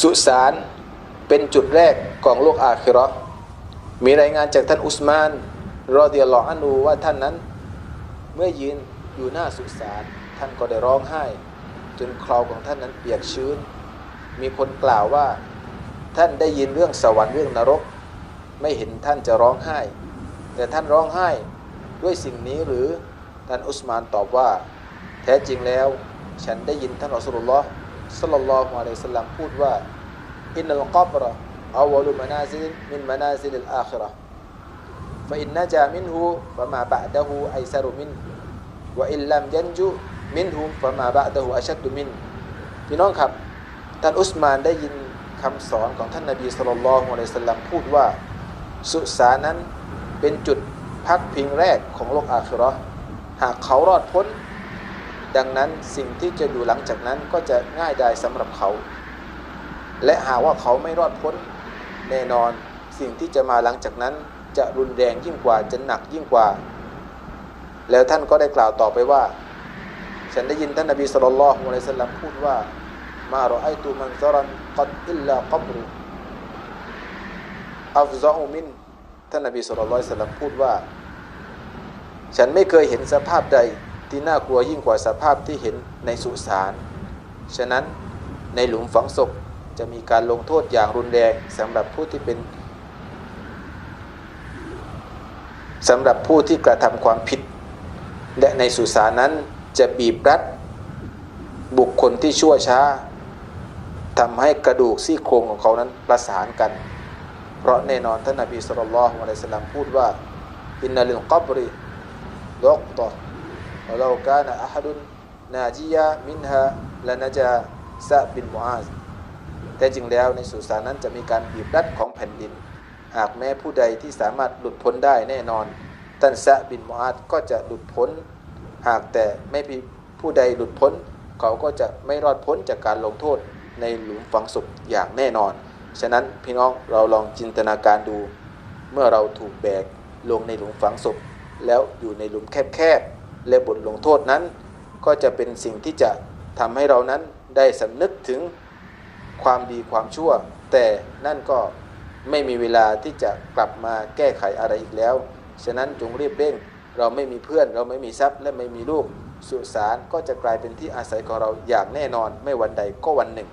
สุสานเป็นจุดแรกของโลกอาคิราะห์มีรายงานจากท่านอุสมานรอเดียลลอฮ์อานูว่าท่านนั้น เมื่อยืนอยู่หน้าสุสานท่านก็ได้ร้องไห้ จนคลอของท่านนั้นเปียกชื้น มีคนกล่าวว่า ท่านได้ยินเรื่องสวรรค์เรื่องนรก ไม่เห็นท่านจะร้องไห้ แต่ท่านร้องไห้ด้วยสิ่งนี้หรือท่านอุสมานตอบว่า แท้จริงแล้ว ฉันได้ยินท่านอัสลุลลอฮ์ สลลัลลอฮุอะลัยฮิสลามพูดว่าอินนัลกับรออาวลุมานาซิลมินมานาซิลอัลอาคราฟอินนาจามินหูฟะมาบะดะหูไอซารุมินวอิลลัมยันจุมินหูฟะมาบะดะหูอัชัดดุมินพี่น้องครับท่านอุสมานได้ยินคำสอนของท่านนบีสุลต่านของอัสลัมพูดว่า สุสานั้นเป็นจุดพักพิงแรกของโลกอาคิรอหากเขารอดพ้น ดังนั้นสิ่งที่จะอยู่หลังจากนั้นก็จะง่ายดายสำหรับเขา และหากว่าเขาไม่รอดพ้นแน่นอนสิ่งที่จะมาหลังจากนั้นจะรุนแรงยิ่งกว่าจะหนักยิ่งกว่า แล้วท่านก็ได้กล่าวต่อไปว่า ฉันได้ยินท่านนบีสุลต่านละฮ์อะลัยสสลามพูดว่า มารอไอตูมันซารันกัดอิลลากับรุอัฟซาอุมินท่านนบีสุลต่านละฮ์สลัมพูดว่า ฉันไม่เคยเห็นสภาพใด ที่น่ากลัวยิ่งกว่าสภาพที่เห็นในสุสาน ฉะนั้นในหลุมฝังศพจะมีการลงโทษอย่างรุนแรงสำหรับผู้ที่เป็นสำหรับผู้ที่กระทำความผิด และในสุสานนั้นจะบีบรัดบุคคลที่ชั่วช้าทำให้กระดูกซี่โครงของเขานั้นประสานกัน เพราะแน่นอนท่านนบีสุลต่านละฮ์อะลัยสลามพูดว่าอินนัลิลกับริดอกตอ วะลากานะอะฮัดุนนาจียะมินฮะละนะจาซะบินมุอาซแต่จริงแล้วในสุสานนั้นจะมีการบีบรัดของแผ่นดิน หากแม้ผู้ใดที่สามารถหลุดพ้นได้แน่นอนท่านซะบินมุอาซก็จะหลุดพ้น หากแต่ไม่มีผู้ใดหลุดพ้น เขาก็จะไม่รอดพ้นจากการลงโทษในหลุมฝังศพอย่างแน่นอน ฉะนั้นพี่น้องเราลองจินตนาการดู เมื่อเราถูกแบกลงในหลุมฝังศพแล้วอยู่ในหลุมแคบๆ และบทลงโทษนั้น ก็จะเป็นสิ่งที่จะทำให้เรานั้นได้สำนึกถึงความดีความชั่ว แต่นั่นก็ไม่มีเวลาที่จะกลับมาแก้ไขอะไรอีกแล้ว ฉะนั้นจงรีบเร่ง เราไม่มีเพื่อน เราไม่มีทรัพย์และไม่มีลูก สุสานก็จะกลายเป็นที่อาศัยของเราอย่างแน่นอน ไม่วันใดก็วันหนึ่ง